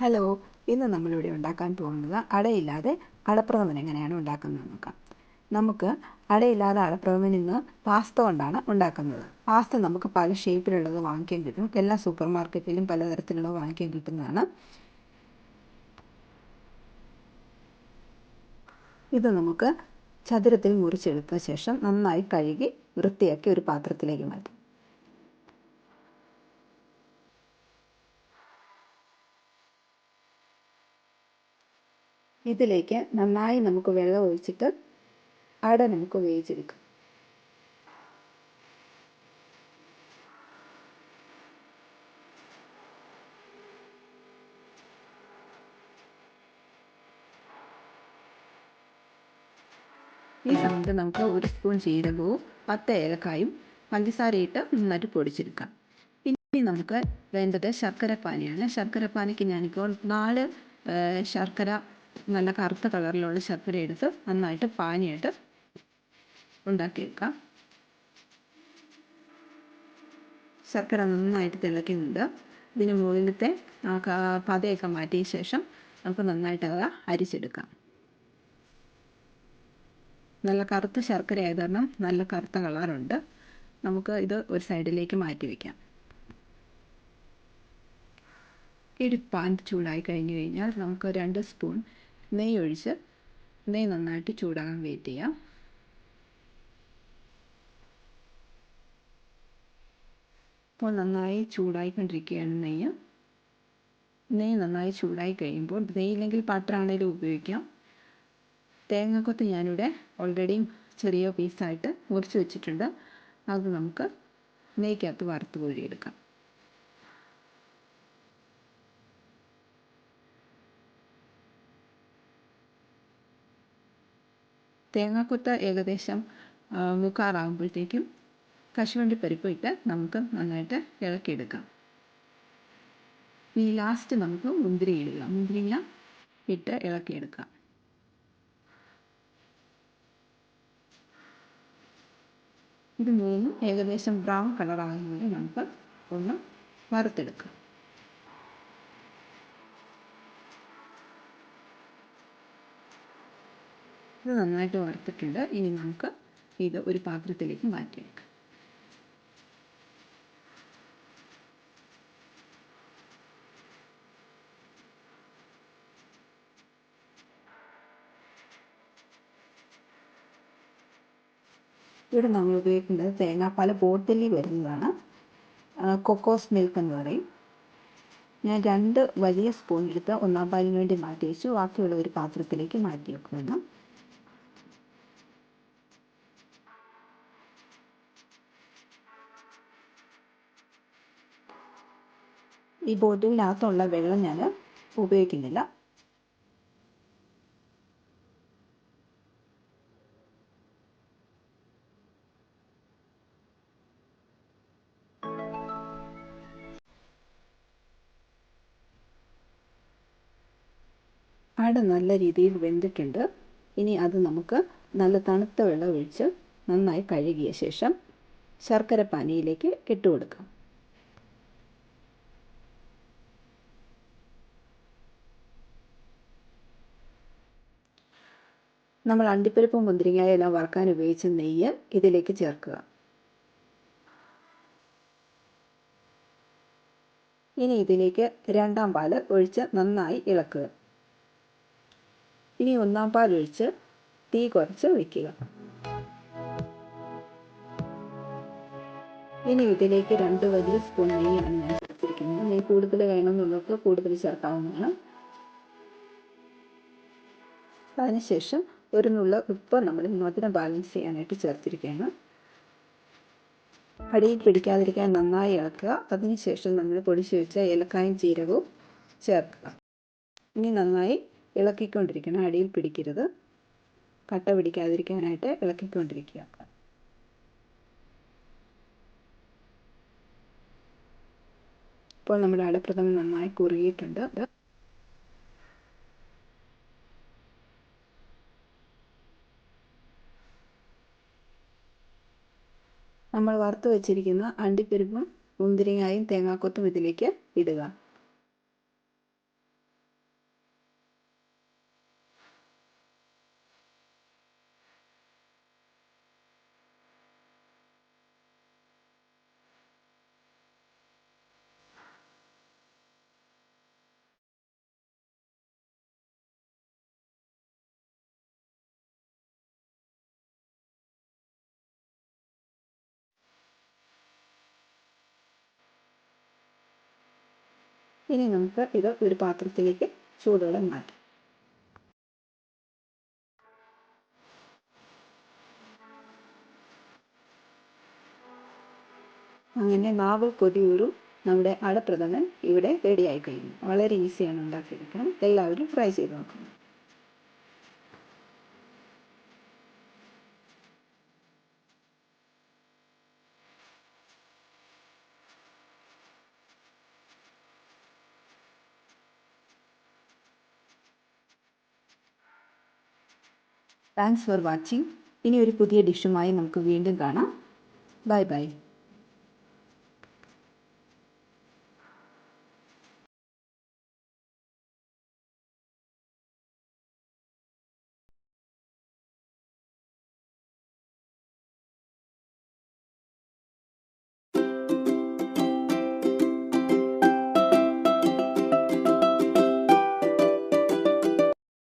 Hello ഇന്ന് നമ്മളിവിടെ ഉണ്ടാക്കാൻ പോകുന്നത് അടയില്ലാതെ അടപ്രഥമൻ എങ്ങനെയാണ് ഉണ്ടാക്കുന്നത് നോക്കാം. നമുക്ക് അടയില്ലാതെ അടപ്രഥമൻ ഇന്ന് പാസ്ത കൊണ്ടാണ് ഉണ്ടാക്കുന്നത്. പാസ്ത നമുക്ക് പല ഷേപ്പിലുള്ളത് വാങ്ങിക്കാൻ കിട്ടും. എല്ലാ സൂപ്പർ മാർക്കറ്റിലും പലതരത്തിലുള്ളത് വാങ്ങിക്കാൻ കിട്ടുന്നതാണ്. ഇത് നമുക്ക് ചതുരത്തിൽ മുറിച്ചെടുത്ത ശേഷം നന്നായി കഴുകി വൃത്തിയാക്കി ഒരു പാത്രത്തിലേക്ക് മാറ്റും. ഇതിലേക്ക് നന്നായി നമുക്ക് വെള്ളം ഒഴിച്ചിട്ട് അട നമുക്ക് വേവിച്ചെടുക്കാം. ഈ സമയത്ത് നമുക്ക് ഒരു സ്പൂൺ ജീരകവും പത്ത് ഏലക്കായും പഞ്ചസാരയിട്ട് നന്നായിട്ട് പൊടിച്ചെടുക്കാം. ഇനി നമുക്ക് വേണ്ടത് ശർക്കരപ്പാനിയാണ്. ശർക്കരപ്പാനിക്ക് ഞാനിപ്പോൾ നാല് ശർക്കര നല്ല കറുത്ത കളറിലുള്ള ശർക്കര എടുത്ത് നന്നായിട്ട് പാനിയായിട്ട് ഉണ്ടാക്കിയെടുക്കാം ശർക്കര നന്നായിട്ട് തിളയ്ക്കുന്നുണ്ട്. ഇതിന് മുകളിലത്തെ ആ പതയൊക്കെ മാറ്റിയ ശേഷം നമുക്ക് നന്നായിട്ട് അത് അരിച്ചെടുക്കാം. നല്ല കറുത്ത ശർക്കര ആയത് കാരണം നല്ല കറുത്ത കളറുണ്ട്. നമുക്ക് ഇത് ഒരു സൈഡിലേക്ക് മാറ്റി വയ്ക്കാം ഇടി പാൻ ചൂടായി കഴിഞ്ഞ് കഴിഞ്ഞാൽ നമുക്ക് രണ്ട് സ്പൂൺ നെയ്യ് ഒഴിച്ച് നെയ്യ് നന്നായിട്ട് ചൂടാകാൻ വെയിറ്റ് ചെയ്യാം. ഇപ്പോൾ നന്നായി ചൂടായിക്കൊണ്ടിരിക്കുകയാണ് നെയ്യ്. നെയ്യ് നന്നായി ചൂടായി കഴിയുമ്പോൾ നെയ്യില്ലെങ്കിൽ പാത്രമാണേലും ഉപയോഗിക്കാം. തേങ്ങക്കൊത്ത് ഞാനിവിടെ ഓൾറെഡി ചെറിയ പീസായിട്ട് മുറിച്ച് വെച്ചിട്ടുണ്ട്. അത് നമുക്ക് നെയ്ക്കകത്ത് വറുത്ത് കോരിയെടുക്കാം. തേങ്ങാക്കൊത്ത് ഏകദേശം മുക്കാറാകുമ്പോഴത്തേക്കും കശുവണ്ടി പരിപ്പ് ഇട്ട് നമുക്ക് നന്നായിട്ട് ഇളക്കിയെടുക്കാം. ഇനി ലാസ്റ്റ് നമുക്ക് മുന്തിരി ഇടുക. മുന്തിരിങ്ങ ഇട്ട് ഇളക്കിയെടുക്കാം. ഇത് മൂന്നും ഏകദേശം ബ്രൗൺ കളറാകുന്നത് നമുക്ക് ഒന്ന് വറുത്തെടുക്കാം. ഇത് നന്നായിട്ട് വറുത്തിട്ടുണ്ട്. ഇനി നമുക്ക് ഇത് ഒരു പാത്രത്തിലേക്ക് മാറ്റി വെക്കാം ഇവിടെ നമ്മൾ ഉപയോഗിക്കുന്നത് തേങ്ങാപ്പാൽ ബോട്ടിലിൽ വരുന്നതാണ്. കൊക്കോസ് മിൽക്ക് എന്ന് പറയും. ഞാൻ രണ്ട് വലിയ സ്പൂൺ എടുത്ത് ഒന്നാം പാലിന് വേണ്ടി മാറ്റി വെച്ചു. ബാക്കിയുള്ള ഒരു പാത്രത്തിലേക്ക് മാറ്റി വെക്കുന്നു ഈ ബോട്ടിലിനകത്തുള്ള വെള്ളം ഞാൻ ഉപയോഗിക്കുന്നില്ല. അട നല്ല രീതിയിൽ വെന്തിട്ടുണ്ട്. ഇനി അത് നമുക്ക് നല്ല തണുത്ത വെള്ളം ഒഴിച്ച് നന്നായി കഴുകിയ ശേഷം ശർക്കര പാനിയിലേക്ക് ഇട്ട് കൊടുക്കാം നമ്മൾ അണ്ടിപ്പരിപ്പും മുന്തിരിങ്ങയും എല്ലാം വറുക്കാൻ ഉപയോഗിച്ച നെയ്യ് ഇതിലേക്ക് ചേർക്കുക. ഇനി ഇതിലേക്ക് രണ്ടാം പാൽ ഒഴിച്ച് നന്നായി ഇളക്കുക. ഇനി ഒന്നാം പാൽ ഒഴിച്ച് തീ കുറച്ച് വയ്ക്കുക ഇനി ഇതിലേക്ക് രണ്ട് വലിയ സ്പൂൺ നെയ്യാണ് ഞാൻ ചേർത്തിരിക്കുന്നത്. നെയ്യ് കൂടുതൽ വേണമെന്നുള്ളവർക്ക് കൂടുതൽ ചേർക്കാവുന്നതാണ്. അതിനുശേഷം ഒരു ഉപ്പ് നമ്മൾ മധുരം ബാലൻസ് ചെയ്യാനായിട്ട് ചേർത്തിരിക്കുകയാണ്. അടിയിൽ പിടിക്കാതിരിക്കാൻ നന്നായി ഇളക്കുക. അതിനുശേഷം നമ്മൾ പൊടിച്ചു വെച്ച ഏലക്കായും ജീരകവും ചേർക്കുക. ഇനി നന്നായി ഇളക്കിക്കൊണ്ടിരിക്കണം. അടിയിൽ പിടിക്കരുത്. കട്ട പിടിക്കാതിരിക്കാനായിട്ട് ഇളക്കിക്കൊണ്ടിരിക്കുക. ഇപ്പോൾ നമ്മുടെ അടപ്രഥമൻ നന്നായി കുറുകിയിട്ടുണ്ട്. നമ്മൾ വറുത്ത് വെച്ചിരിക്കുന്ന അണ്ടിപ്പരിപ്പും മുന്തിരിങ്ങായും തേങ്ങാക്കൊത്തും ഇതിലേക്ക് ഇടുക. ഇനി നമുക്ക് ഇത് ഒരു പാത്രത്തിലേക്ക് ചൂടോടെ മാറ്റാം. അങ്ങനെ മാവ് കൊതിയൂറും നമ്മുടെ അടപ്രഥമൻ ഇവിടെ റെഡിയായി കഴിഞ്ഞു വളരെ ഈസിയാണ് ഉണ്ടാക്കിയെടുക്കാൻ. എല്ലാവരും ഫ്രൈ ചെയ്ത് നോക്കണം. താങ്ക്സ് ഫോർ വാച്ചിങ് ഇനി ഒരു പുതിയ ഡിഷുമായി നമുക്ക് വീണ്ടും കാണാം. Bye bye